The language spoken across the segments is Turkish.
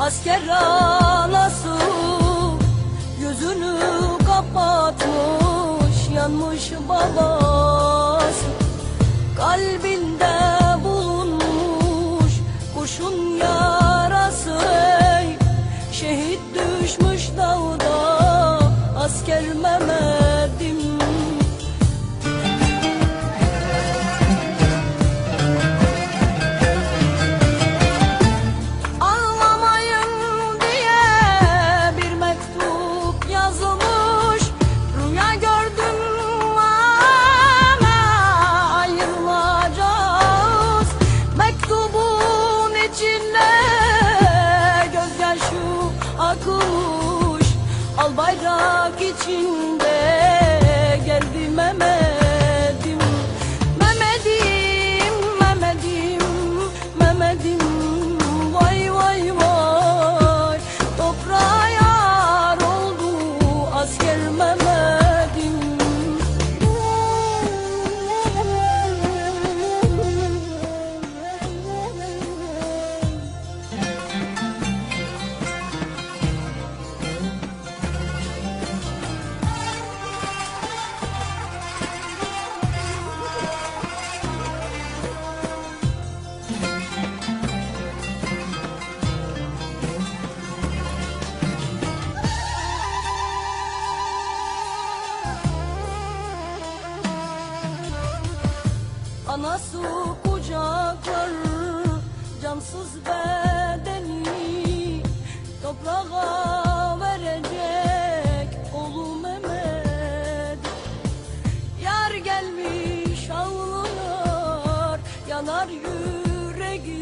asker anası Gözünü kapatmış yanmış babası. Kalbinde içinde gözyaşı akmış. Al bayrak içinde Anası kucaklar cansız bedeni Toprağa verecek oğlu Mehmet. Yar gelmiş ağlıyor yanar yüreği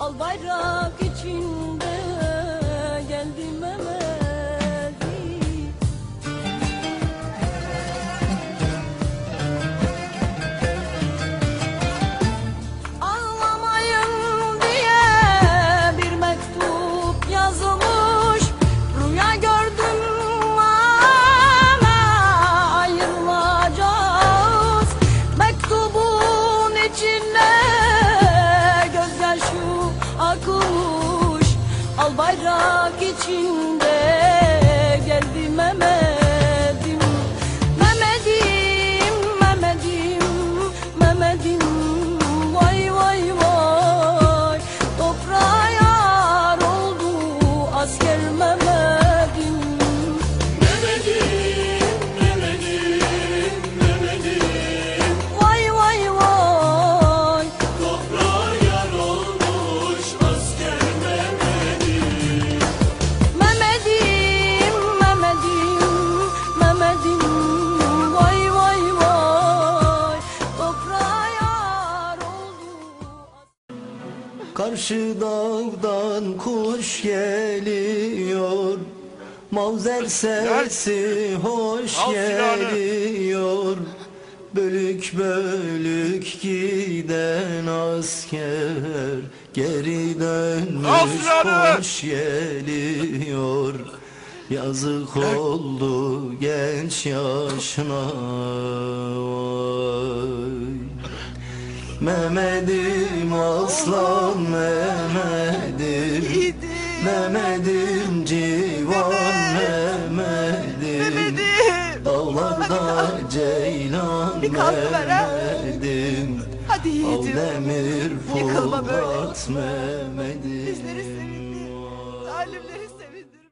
Al bayrak içinde geldi Mehmet'i Al bayrak içinde Karşı dağdan kuş geliyor. Mavzer sesi hoş geliyor. Bölük bölük giden asker Geri dönmüş hoş geliyor. Yazık oldu genç yaşına. Mehmet'im aslan Mehmet'im. Mehmet'im civan Mehmet'im. Dağlarda ceylan Mehmet'im. Hadi yiğidim. Demir Fırat Mehmet'im. Bizleri sevindir. Zalimleri sevindir.